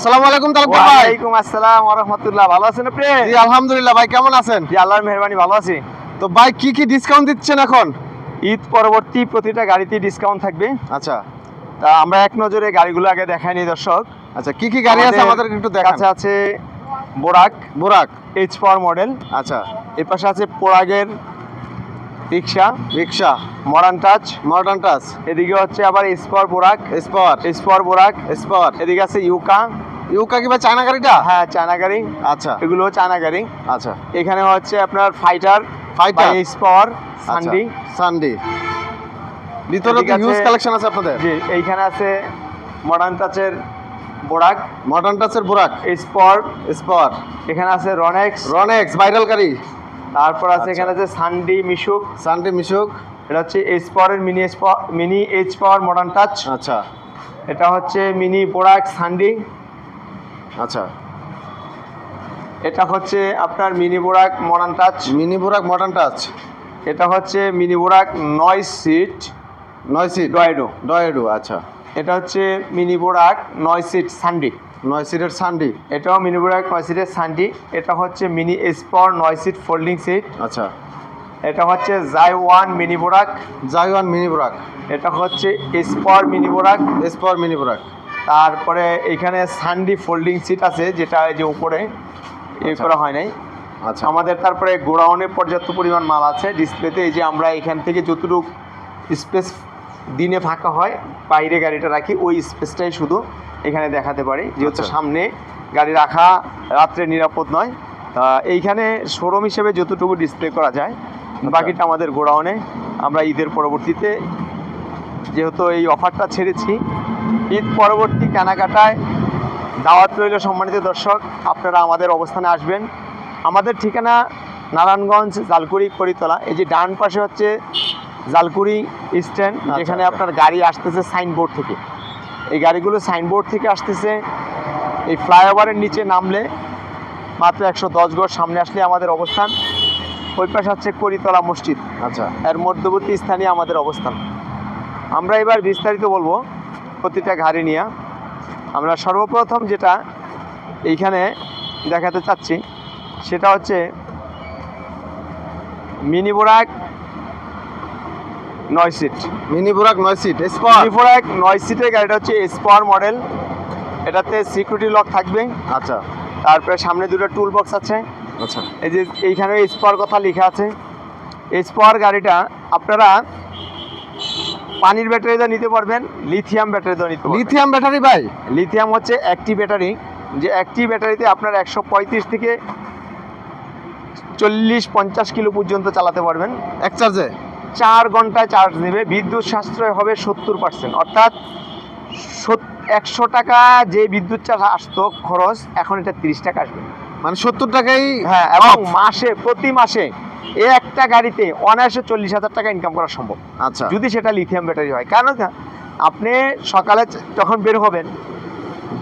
আসসালামু আলাইকুম তালুকদার ভাই। ওয়ালাইকুম আসসালাম ওয়া রাহমাতুল্লাহ। ভালো আছেন আপনি? জি আলহামদুলিল্লাহ। ভাই কেমন আছেন? জি আল্লাহর মেহরবানি ভালো আছি। তো ভাই কি কি ডিসকাউন্ট দিচ্ছেন এখন? ঈদ পরবর্তী প্রতিটা গাড়িতে ডিসকাউন্ট থাকবে। আচ্ছা। তা আমরা এক নজরে গাড়িগুলো আগে দেখাই নি দর্শক। আচ্ছা কি কি গাড়ি আছে আমাদের একটু দেখান। কাছে আছে বোরাক। বুরাক। এইচ পাওয়ার মডেল আচ্ছা। এর পাশে আছে পোরাগের rickshaw. Rickshaw. Modern touch modern touch এদিকে হচ্ছে আবার এইচ বোরাক। স্পাওয়ার এইচ বোরাক। স্পাওয়ার এদিকে আছে ইউকা ইউকা কি ভাই চায়না গাড়িটা? হ্যাঁ চায়না গাড়ি। আচ্ছা। এগুলো চায়না গাড়ি। আচ্ছা। এখানে হচ্ছে আপনার ফাইটার ফাইটার এইচ পাওয়ার সানডি সানডি ভিতরে হিউজ কালেকশন আছে আপনাদের? জি এইখানে আছে মডার্ন টাচের বোরাক। মডার্ন টাচের বুরাক? স্পট স্পাওয়ার এখানে আছে রনেক্স রনেক্স ভাইরাল গাড়ি। তারপর আছে আচ্ছা। এখানে আছে সানডি মিশুক সানডি মিশুক এটা হচ্ছে এইচ পাওয়ারের mini mini H power modern touch আচ্ছা। এটা হচ্ছে মিনি বোরাক সানডি আচ্ছা। এটা হচ্ছে আপনার মিনি বোরাক মডার্ন টাচ মিনি বুরাক মডার্ন টাচ এটা হচ্ছে মিনি বোরাক নয় সিট নয় সিট ডয়েডো ডয়েডু আচ্ছা। এটা হচ্ছে মিনি বোরাক নয় সিট সানডি নয় সিটের সানডি এটাও মিনি বোরাক নয় সিটের সানডি এটা হচ্ছে মিনি স্পর নয় সিট ফোল্ডিং সিট আচ্ছা। এটা হচ্ছে জাই ওয়ান মিনি বোরাক জাই ওয়ান মিনি বুরাক এটা হচ্ছে স্পর মিনি বোরাক স্পাওয়ার মিনি বুরাক তারপরে এখানে সানডি ফোল্ডিং সিট আছে যেটা এই যে উপরে আচ্ছা। করা হয় নাই আচ্ছা আমাদের তারপরে গোডাউনে পর্যাপ্ত পরিমাণ মাল আছে ডিসপ্লেতে এই যে আমরা এখান থেকে যতটুকু স্পেস দিনে ফাঁকা হয় বাইরে গাড়িটা রাখি ওই স্পেসটাই শুধু এখানে দেখাতে পারি যেহেতু আচ্ছা। সামনে গাড়ি রাখা রাত্রে নিরাপদ নয় তা এইখানে শোরুম হিসেবে যতটুকু ডিসপ্লে করা যায় আচ্ছা। বাকিটা আমাদের গোডাউনে আমরা ঈদের পরবর্তীতে যেহেতু এই অফারটা ছেড়েছি ঈদ পরবর্তী কেনাকাটায় দাওয়াত রইল সম্মানিত দর্শক আপনারা আমাদের অবস্থানে আসবেন। আমাদের ঠিকানা নারায়ণগঞ্জ জালকুড়ি করিতলা। এই যে ডান পাশে হচ্ছে জালকুড়ি স্ট্যান্ড যেখানে আচ্ছা। আপনার গাড়ি আসতেছে সাইনবোর্ড থেকে। এই গাড়িগুলো সাইনবোর্ড থেকে আসতেছে এই ফ্লাইওভারের নিচে নামলে মাত্র একশো দশ গজ সামনে আসলে আমাদের অবস্থান। ওই পাশে হচ্ছে করিতলা মসজিদ। আচ্ছা। এর মধ্যবর্তী স্থানে আমাদের অবস্থান। আমরা এবার বিস্তারিত বলব। প্রতিটা গাড়ি নিয়ে আমরা সর্বপ্রথম যেটা এইখানে দেখাতে চাচ্ছি সেটা হচ্ছে মিনি বোরাক নয় সিট। মিনি বুরাক নয় সিট স্পাওয়ার মিনি বোরাক নয় সিটের গাড়িটা হচ্ছে স্পার মডেল। এটাতে সিকিউরিটি লক থাকবে। আচ্ছা। তারপরে সামনে দুটো টুল বক্স আছে। আচ্ছা। এই যে এইখানে স্পার কথা লেখা আছে। স্পার গাড়িটা আপনারা পানির ব্যাটারিতে নিতে পারবেন লিথিয়াম ব্যাটারিতে নিতে লিথিয়াম ব্যাটারি ভাই? লিথিয়াম হচ্ছে একটি ব্যাটারি যে একটি ব্যাটারিতে আপনার একশো পঁয়ত্রিশ থেকে চল্লিশ পঞ্চাশ কিলো পর্যন্ত চালাতে পারবেন। এক চার্জে চার ঘন্টায় চার্জ নেবে বিদ্যুৎ সাশ্রয় হবে সত্তর পার্সেন্ট অর্থাৎ একশো টাকা যে বিদ্যুৎ চার্জ আসতো খরচ এখন এটা তিরিশ টাকা আসবে। মানে সত্তর টাকাই হ্যাঁ এবং মাসে প্রতি মাসে এ একটা গাড়িতে অনায়াসে চল্লিশ হাজার টাকা ইনকাম করা সম্ভব। আচ্ছা। যদি সেটা লিথিয়াম ব্যাটারি হয়। কেন না আপনি সকালে যখন বের হবেন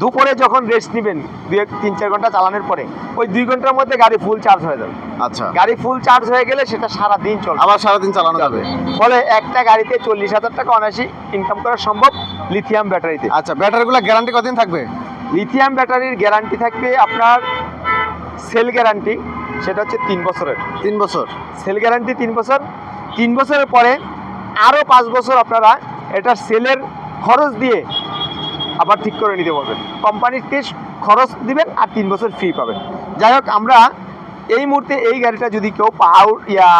দুপুরে যখন রেস্ট নেবেন দুই এক তিন চার ঘণ্টা চালানোর পরে ওই দুই ঘণ্টার মধ্যে গাড়ি ফুল চার্জ হয়ে যাবে। আচ্ছা। গাড়ি ফুল চার্জ হয়ে গেলে সেটা সারা দিন চলবে। আবার সারাদিন চালানো যাবে। ফলে একটা গাড়িতে চল্লিশ হাজার টাকা অনায়াসি ইনকাম করা সম্ভব লিথিয়াম ব্যাটারিতে আচ্ছা ব্যাটারিগুলো গ্যারান্টি কতদিন থাকবে? লিথিয়াম ব্যাটারির গ্যারান্টি থাকবে আপনার সেল গ্যারান্টি সেটা হচ্ছে তিন বছরের। তিন বছর। সেল গ্যারান্টি তিন বছর। তিন বছরের পরে আরও পাঁচ বছর আপনারা এটা সেলের খরচ দিয়ে আবার ঠিক করে নিতে পারবেন। কোম্পানিতে খরচ দিবেন আর তিন বছর ফ্রি পাবেন। যাই হোক আমরা এই মুহূর্তে এই গাড়িটা যদি কেউ পাওয়ার ইয়া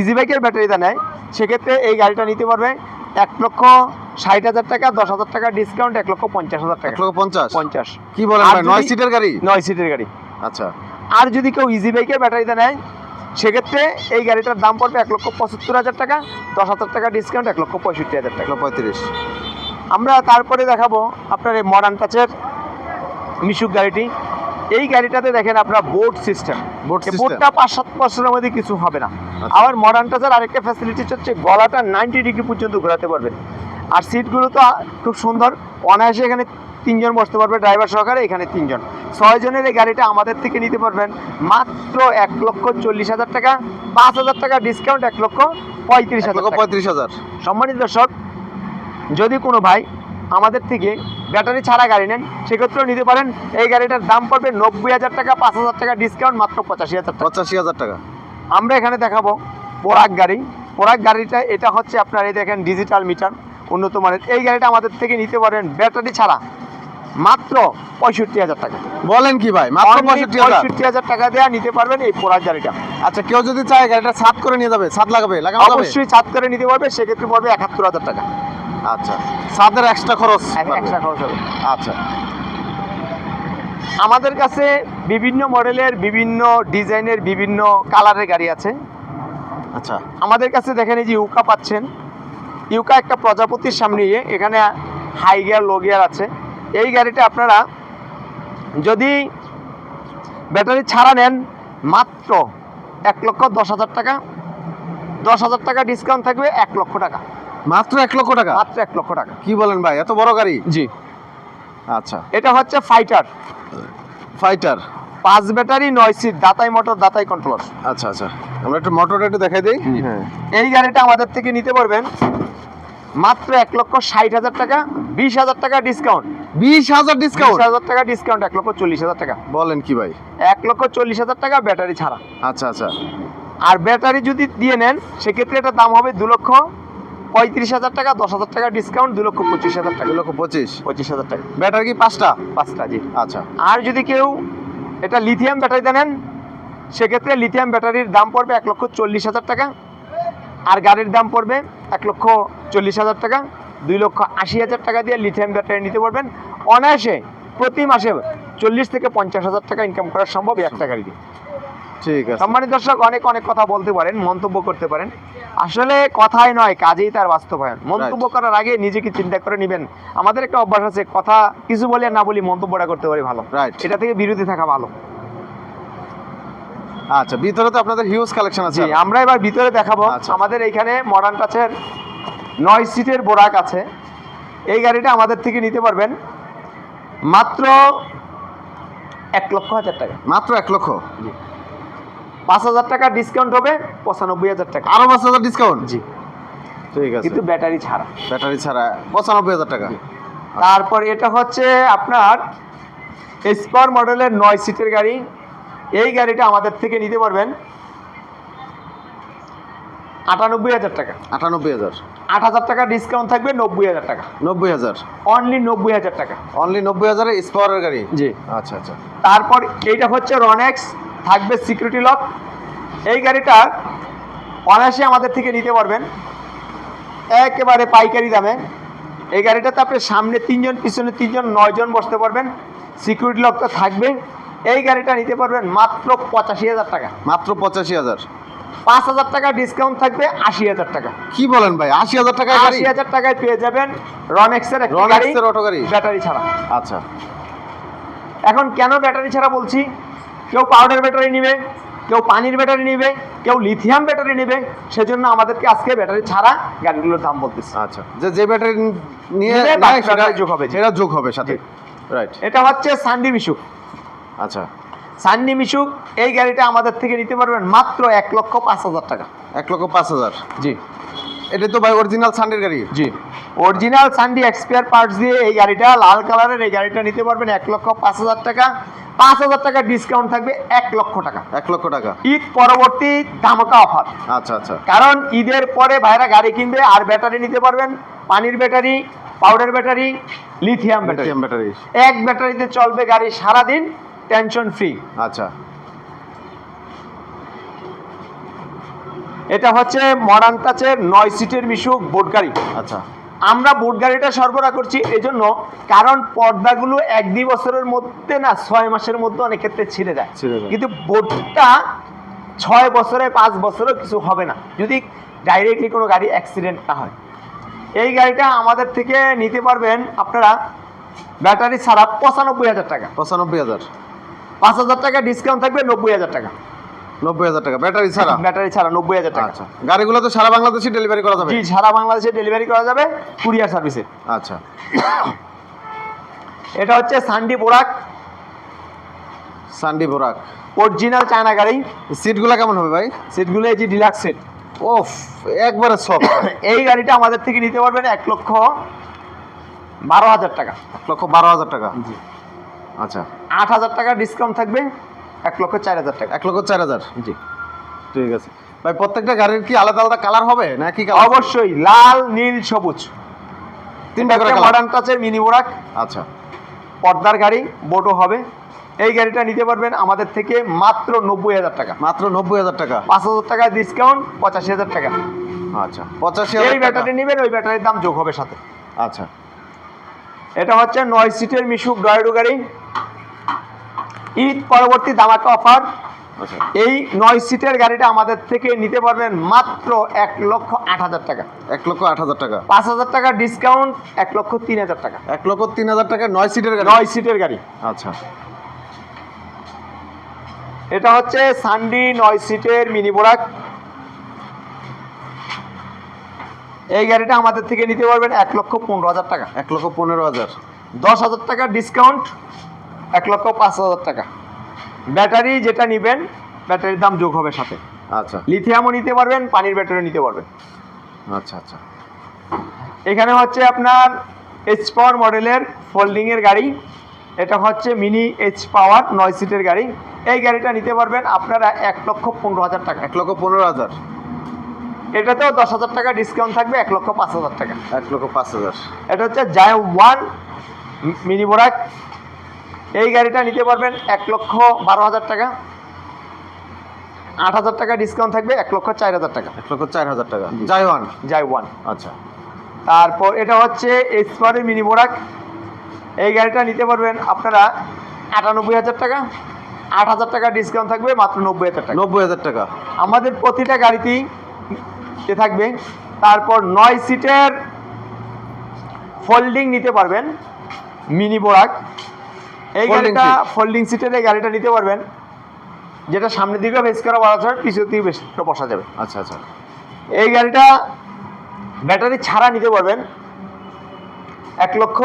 ইজি বাইকের ব্যাটারিটা নেয় সেক্ষেত্রে এই গাড়িটা নিতে পারবে এক লক্ষ ষাট হাজার টাকা দশ হাজার টাকা ডিসকাউন্ট এক লক্ষ পঞ্চাশ হাজার টাকা। এক লক্ষ পঞ্চাশ? পঞ্চাশ। কি বলেন নয় সিটের গাড়ি? নয় সিটের গাড়ি। আচ্ছা। আর যদি কেউ ইজি বাইকের ব্যাটারিতে নেয় সেক্ষেত্রে এই গাড়িটার দাম পড়বে এক লক্ষ পঁচাত্তর হাজার টাকা দশ হাজার টাকা ডিসকাউন্ট এক লক্ষ পঁয়ষট্টি হাজার টাকা। লক্ষ পঁয়ত্রিশ। আমরা তারপরে দেখাবো আপনার এই মডার্ন টাচের মিশুক গাড়িটি। এই গাড়িটাতে দেখেন আপনার বোর্ড সিস্টেম। বোর্ডটা পাঁচ সাত বছরের মধ্যে কিছু হবে না। আচ্ছা। আবার মডার্ন টাচের আরেকটা ফ্যাসিলিটি হচ্ছে গলাটা নাইনটি ডিগ্রি পর্যন্ত ঘোরাতে পারবেন আর সিটগুলো তো খুব সুন্দর। অনায়াসে এখানে তিনজন বসতে পারবে ড্রাইভার সহকারে এখানে তিনজন। ছয়জনের এই গাড়িটা আমাদের থেকে নিতে পারবেন মাত্র এক লক্ষ চল্লিশ হাজার টাকা পাঁচ হাজার টাকা ডিসকাউন্ট এক লক্ষ পঁয়ত্রিশ হাজার টাকা। পঁয়ত্রিশ হাজার। সম্মানিত দর্শক যদি কোনো ভাই আমাদের থেকে ব্যাটারি ছাড়া গাড়ি নেন সেক্ষেত্রেও নিতে পারেন। এই গাড়িটার দাম পড়বে নব্বই হাজার টাকা পাঁচ হাজার টাকা ডিসকাউন্ট মাত্র পঁচাশি হাজার টাকা। পঁচাশি হাজার টাকা। আমরা এখানে দেখাবো পোরাক গাড়ি। পোরাক গাড়িটা এটা হচ্ছে আপনার এই দেখেন ডিজিটাল মিটার উন্নত মানের। এই গাড়িটা আমাদের থেকে নিতে পারেন ব্যাটারি ছাড়া। মাত্র পঁয়ষট্টি হাজার টাকা। বলেন কি ভাই মাত্র পঁয়ষট্টি হাজার। পঁয়ষট্টি হাজার টাকা দেওয়া নিতে পারবেন এই পোরাক গাড়িটা। আচ্ছা কেউ যদি চায় গাড়িটা ছাদ করে নিয়ে যাবে ছাদ লাগাবে অবশ্যই ছাদ করে নিতে পারবে সেক্ষেত্রে পড়বে একাত্তর হাজার টাকা। আচ্ছা ছাদের এক্সট্রা খরচ। এক- খরচ হবে। আচ্ছা। আমাদের কাছে বিভিন্ন মডেলের বিভিন্ন ডিজাইনের বিভিন্ন কালারের গাড়ি আছে। আচ্ছা। আমাদের কাছে দেখেন এই যে ইউকা পাচ্ছেন। ইউকা একটা প্রজাপতির সামনে এখানে হাই গিয়ার লো গিয়ার আছে। এই গাড়িটা আপনারা যদি ব্যাটারি ছাড়া নেন মাত্র এক লক্ষ দশ হাজার টাকা। দশ হাজার টাকা ডিসকাউন্ট থাকবে এক লক্ষ টাকা। মাত্র এক লক্ষ টাকা? মাত্র এক লক্ষ টাকা। কি বলেন ভাই এত বড় গাড়ি? জি। আচ্ছা। এটা হচ্ছে ফাইটার ফাইটার পাঁচ ব্যাটারি নয় সিট দাতাই মোটর দাতাই কন্ট্রোলার আচ্ছা আচ্ছা। আমরা একটু মোটরটা একটু দেখাই দিই। হ্যাঁ। এই গাড়িটা আমাদের থেকে নিতে পারবেন মাত্র এক লক্ষ ষাট হাজার টাকা বিশ হাজার টাকা ডিসকাউন্ট বিশ হাজার ডিসকাউন্ট হাজার টাকা ডিসকাউন্ট এক লক্ষ চল্লিশ হাজার টাকা। বলেন কি ভাই? এক লক্ষ চল্লিশ হাজার টাকা ব্যাটারি ছাড়া। আচ্ছা আচ্ছা। আর ব্যাটারি যদি দিয়ে নেন সেক্ষেত্রে এটার দাম হবে দু লক্ষ পঁয়ত্রিশ হাজার টাকা দশ হাজার টাকা ডিসকাউন্ট দু লক্ষ পঁচিশ হাজার টাকা। লক্ষ পঁচিশ? পঁচিশ হাজার টাকা। ব্যাটারি কি পাঁচটা? পাঁচটা জি। আচ্ছা। আর যদি কেউ এটা লিথিয়াম ব্যাটারিতে নেন সেক্ষেত্রে লিথিয়াম ব্যাটারির দাম পড়বে এক লক্ষ চল্লিশ হাজার টাকা আর গাড়ির দাম পড়বে এক লক্ষ চল্লিশ হাজার টাকা। দুই লক্ষ আশি হাজার টাকা দিয়ে লিথিয়াম ব্যাটারি নিতে পারবেন। অনায়াসে প্রতি মাসে চল্লিশ থেকে পঞ্চাশ হাজার টাকা ইনকাম করা সম্ভব একটা গাড়ি দিয়ে ঠিক আছে। সম্মানিত দর্শক অনেক অনেক কথা বলতে পারেন মন্তব্য করতে পারেন। আসলে কথাই নয় কাজেই তার বাস্তবায়ন। মন্তব্য করার আগে নিজেকে চিন্তা করে নেবেন। আমাদের একটা অভ্যাস আছে কথা কিছু বলে না বলি মন্তব্যটা করতে পারি ভালো. এটা থেকে বিরতি থাকা ভালো। আচ্ছা ভিতরে তো আপনাদের হিউজ কালেকশন আছে। আমরা এবার ভিতরে দেখাবো। আচ্ছা। আমাদের এইখানে মডার্ন টাচের নয় সিটের বোরাক আছে। এই গাড়িটা আমাদের থেকে নিতে পারবেন। মাত্র এক লক্ষ হাজার টাকা। মাত্র এক লক্ষ? পাঁচ হাজার টাকা ডিসকাউন্ট হবে পঁচানব্বই হাজার টাকা। আরও পাঁচ হাজার ডিসকাউন্ট জি। ঠিক আছে। কিন্তু ব্যাটারি ছাড়া। ব্যাটারি ছাড়া পঁচানব্বই হাজার টাকা। তারপর এটা হচ্ছে আপনার স্পার মডেলের নয় সিটের গাড়ি। এই গাড়িটা আমাদের থেকে নিতে পারবেন। আটানব্বই হাজার টাকা। আটানব্বই হাজার। আট হাজার টাকা ডিসকাউন্ট থাকবে নব্বই হাজার টাকা। নব্বই হাজার। অনলি নব্বই হাজার টাকা। অনলি নব্বই হাজারে স্পাওয়ারের গাড়ি? জি। আচ্ছা আচ্ছা। তারপর এইটা হচ্ছে রনেক্স থাকবে সিকিউরিটি লক এই গাড়িটা অনায়াসে আমাদের থেকে নিতে পারবেন। একেবারে পাইকারি দামে। এই গাড়িটাতে আপনি সামনে তিনজন পিছনে তিনজন নয়জন বসতে পারবেন। সিকিউরিটি লক তো থাকবে এই গাড়িটা নিতে পারবেন মাত্র পঁচাশি হাজার টাকা। মাত্র পঁচাশি হাজার। পাঁচ হাজার টাকা ডিসকাউন্ট থাকবে আশি হাজার টাকা। কি বলেন ভাই? আশি হাজার টাকা আশি হাজার টাকায় পেয়ে যাবেন রনেক্সের রনেক্সের অটো গাড়ি ব্যাটারি ছাড়া। আচ্ছা। এখন কেন ব্যাটারি ছাড়া বলছি? কেউ পাউডার ব্যাটারি নেবে কেউ পানির ব্যাটারি নেবে কেউ লিথিয়াম ব্যাটারি নেবে সেজন্য আমাদেরকে আজকে ব্যাটারি ছাড়া গাড়িগুলোর দাম বলতেছি। আচ্ছা যে যে ব্যাটারি নিয়ে যোগ হবে। সেটা যোগ হবে সাথে। রাইট এটা হচ্ছে সান্ডি মিশুক আচ্ছা। সান্ডি মিশুক এই গাড়িটা আমাদের থেকে নিতে পারবেন মাত্র এক লক্ষ পাঁচ হাজার টাকা। এক লক্ষ পাঁচ হাজার? জি। এটা তো ভাই অরিজিনাল সান্ডের গাড়ি। জি। অরিজিনাল সান্ডি এক্সপায়ার পার্টস দিয়ে এই গাড়িটা লাল কালারের এই গাড়িটা নিতে পারবেন এক লক্ষ পাঁচ হাজার টাকা। পাঁচ হাজার টাকা ডিসকাউন্ট থাকবে এক লক্ষ টাকা। এক লক্ষ টাকা। ঈদ পরবর্তী ধামাকা অফার আচ্ছা আচ্ছা। কারণ ঈদের পরে ভাইরা গাড়ি কিনবে আর ব্যাটারি নিতে পারবেন। পানির battery powder battery lithium battery lithium battery এক ব্যাটারিতে চলবে গাড়ি সারাদিন। টেনশন ফ্রি আচ্ছা। এটা হচ্ছে মডার্ন টাচের নয় সিটের মিশুক বোট গাড়ি। আচ্ছা। আমরা বোট গাড়িটা সরবরাহ করছি এজন্য কারণ পর্দাগুলো এক দুই বছরের মধ্যে না ছয় মাসের মধ্যে অনেক ক্ষেত্রে ছিঁড়ে যায়। কিন্তু বোটটা ছয় বছরে পাঁচ বছরেও কিছু হবে না। যদি ডাইরেক্টলি কোনো গাড়ি অ্যাক্সিডেন্ট না হয়। এই গাড়িটা আমাদের থেকে নিতে পারবেন আপনারা ব্যাটারি ছাড়া পঁচানব্বই হাজার টাকা। পঁচানব্বই হাজার। পাঁচ হাজার টাকা ডিসকাউন্ট থাকবে নব্বই হাজার টাকা। নব্বই হাজার টাকা। ব্যাটারি ছাড়া? ব্যাটারি ছাড়া নব্বই হাজার টাকা। আচ্ছা। গাড়িগুলো তো সারা বাংলাদেশে ডেলিভারি করা যাবে? জি সারা বাংলাদেশে ডেলিভারি করা যাবে কুরিয়ার সার্ভিসে আচ্ছা। এটা হচ্ছে সান্ডি বোরাক সান্ডি বোরাক অরিজিনাল চায়না গাড়ি। সিটগুলো কেমন হবে ভাই? সিটগুলো এই যে ডিলাক্স সেট ওফ একবারে সব এই গাড়িটা আমাদের থেকে নিতে পারবেন এক লক্ষ বারো হাজার টাকা। এক লক্ষ বারো হাজার টাকা। জি। আচ্ছা। আট হাজার টাকা ডিসকাউন্ট থাকবে এক লক্ষ চার হাজার টাকা। এক লক্ষ চার হাজার? জি। ঠিক আছে। ভাই প্রত্যেকটা গাড়ির কি আলাদা আলাদা কালার হবে না কি কালার অবশ্যই লাল নীল সবুজ। তিনটা করে মডার্ন টাচের মিনি বোরাক আচ্ছা। পর্দার গাড়ি বোটও হবে। এই গাড়িটা নিতে পারবেন আমাদের থেকে মাত্র নব্বই হাজার টাকা। মাত্র নব্বই হাজার টাকা? পাঁচ হাজার টাকা ডিসকাউন্ট পঁচাশি হাজার টাকা। আচ্ছা পঁচাশি এই ব্যাটারি নেবেন ওই ব্যাটারির দাম যোগ হবে সাথে। আচ্ছা। এটা হচ্ছে নয় সিটের মিশুক ডয়েডো গাড়ি। ঈদ পরবর্তী দামাকা অফার। আচ্ছা। এই নয় সিটের গাড়িটা আমাদের থেকে নিতে পারবেন মাত্র এক লক্ষ আট হাজার টাকা। এক লক্ষ আট হাজার টাকা। পাঁচ হাজার টাকা ডিসকাউন্ট এক লক্ষ তিন হাজার টাকা। এক লক্ষ তিন হাজার টাকা নয় সিটের গাড়ি? নয় সিটের গাড়ি। আচ্ছা। এটা হচ্ছে সানডি নয় সিটের মিনি বোরাক এই গাড়িটা আমাদের থেকে নিতে পারবেন এক লক্ষ পনেরো হাজার টাকা। এক লক্ষ পনেরো হাজার। দশ হাজার টাকা ডিসকাউন্ট এক লক্ষ পাঁচ হাজার টাকা। ব্যাটারি যেটা নেবেন ব্যাটারির দাম যোগ হবে সাথে। আচ্ছা। লিথিয়ামও নিতে পারবেন পানির ব্যাটারি নিতে পারবেন। আচ্ছা আচ্ছা। এখানে হচ্ছে আপনার এইচ পাওয়ার মডেলের ফোল্ডিংয়ের গাড়ি। এটা হচ্ছে মিনি এইচ পাওয়ার নয় সিটের গাড়ি। এই গাড়িটা নিতে পারবেন আপনারা এক লক্ষ পনেরো হাজার টাকা। এক লক্ষ পনেরো হাজার? এটাতেও দশ হাজার টাকা ডিসকাউন্ট থাকবে এক লক্ষ পাঁচ হাজার টাকা। এক লক্ষ পাঁচ হাজার। এটা হচ্ছে জায় ওয়ান মিনি বোরাক এই গাড়িটা নিতে পারবেন এক লক্ষ বারো হাজার টাকা। আট হাজার টাকা ডিসকাউন্ট থাকবে এক লক্ষ চার হাজার টাকা। এক লক্ষ চার হাজার টাকা। যাই ওয়ান জায় ওয়ান আচ্ছা। তারপর এটা হচ্ছে এসপারের মিনি বোরাক এই গাড়িটা নিতে পারবেন আপনারা আটানব্বই হাজার টাকা। আট হাজার টাকা ডিসকাউন্ট থাকবে মাত্র নব্বই হাজার টাকা। নব্বই হাজার টাকা। আমাদের প্রতিটা গাড়িতেই থাকবে। তারপর নয় সিটের ফোল্ডিং নিতে পারবেন মিনি বোরাক এই গাড়িটা। ফোল্ডিং সিটের এই গাড়িটা নিতে পারবেন। যেটা সামনের দিকে বেশ করা বলা যাবে পিছনের দিকে বেশ বসা যাবে। আচ্ছা আচ্ছা। এই গাড়িটা ব্যাটারি ছাড়া নিতে পারবেন। এক লক্ষ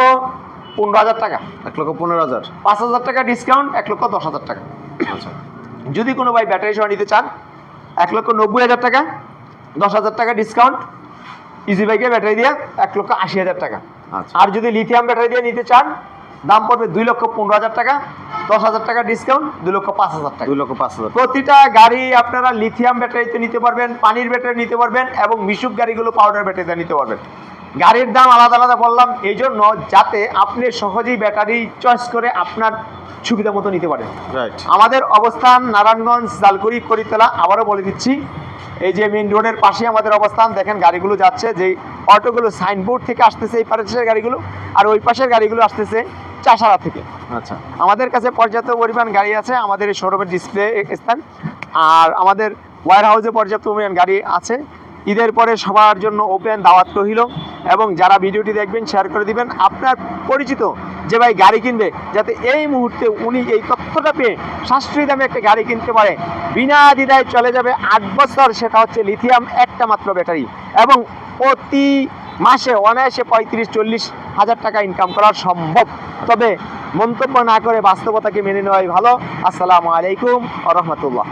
পনেরো হাজার টাকা। এক লক্ষ পনেরো হাজার। পাঁচ হাজার টাকা ডিসকাউন্ট এক লক্ষ দশ হাজার টাকা। আচ্ছা। যদি কোনো ভাই ব্যাটারি সহ নিতে চান এক লক্ষ নব্বই হাজার টাকা দশ হাজার টাকা ডিসকাউন্ট ইজি বাইকের ব্যাটারি দিয়ে এক লক্ষ আশি হাজার টাকা। আচ্ছা। আর যদি লিথিয়াম ব্যাটারি দিয়ে নিতে চান দাম পড়বে দুই লক্ষ পনেরো হাজার টাকা দশ হাজার টাকা ডিসকাউন্ট দুই লক্ষ পাঁচ হাজার টাকা। দুই লক্ষ পাঁচ হাজার। প্রতিটা গাড়ি আপনারা লিথিয়াম ব্যাটারিতে নিতে পারবেন পানির ব্যাটারি নিতে পারবেন এবং মিশুক গাড়িগুলো পাউডার ব্যাটারিতে নিতে পারবেন। গাড়ির দাম আলাদা আলাদা বললাম এই জন্য যাতে আপনি সহজেই ব্যাটারি চয়েস করে আপনার সুবিধা মতো নিতে পারেন। রাইট আমাদের অবস্থান নারায়ণগঞ্জ জালকুড়ি করিতলা আবারও বলে দিচ্ছি এই যে মেন রোডের পাশে আমাদের অবস্থান দেখেন গাড়িগুলো যাচ্ছে যে অটোগুলো সাইনবোর্ড থেকে আসতেছে এই পাশের গাড়িগুলো আর ওই পাশের গাড়িগুলো আসতেছে চাষারা থেকে। আচ্ছা। আমাদের কাছে পর্যাপ্ত পরিমাণ গাড়ি আছে আমাদের এই শোরুমের ডিসপ্লে স্থান। আর আমাদের ওয়ার হাউসে পর্যাপ্ত পরিমাণ গাড়ি আছে। ঈদের পরে সবার জন্য ওপেন দাওয়াত রহিল এবং যারা ভিডিওটি দেখবেন শেয়ার করে দিবেন। আপনার পরিচিত যে ভাই গাড়ি কিনবে যাতে এই মুহূর্তে উনি এই তথ্যটা পেয়ে সাশ্রয়ী দামে একটা গাড়ি কিনতে পারে। বিনা দ্বিধায় চলে যাবে আট বছর সেটা হচ্ছে লিথিয়াম একটা মাত্র ব্যাটারি এবং প্রতি মাসে অনায়াসে পঁয়ত্রিশ, চল্লিশ হাজার টাকা ইনকাম করা সম্ভব। তবে মন্তব্য না করে বাস্তবতাকে মেনে নেওয়াই ভালো। আসসালামু আলাইকুম রহমতুল্লাহ।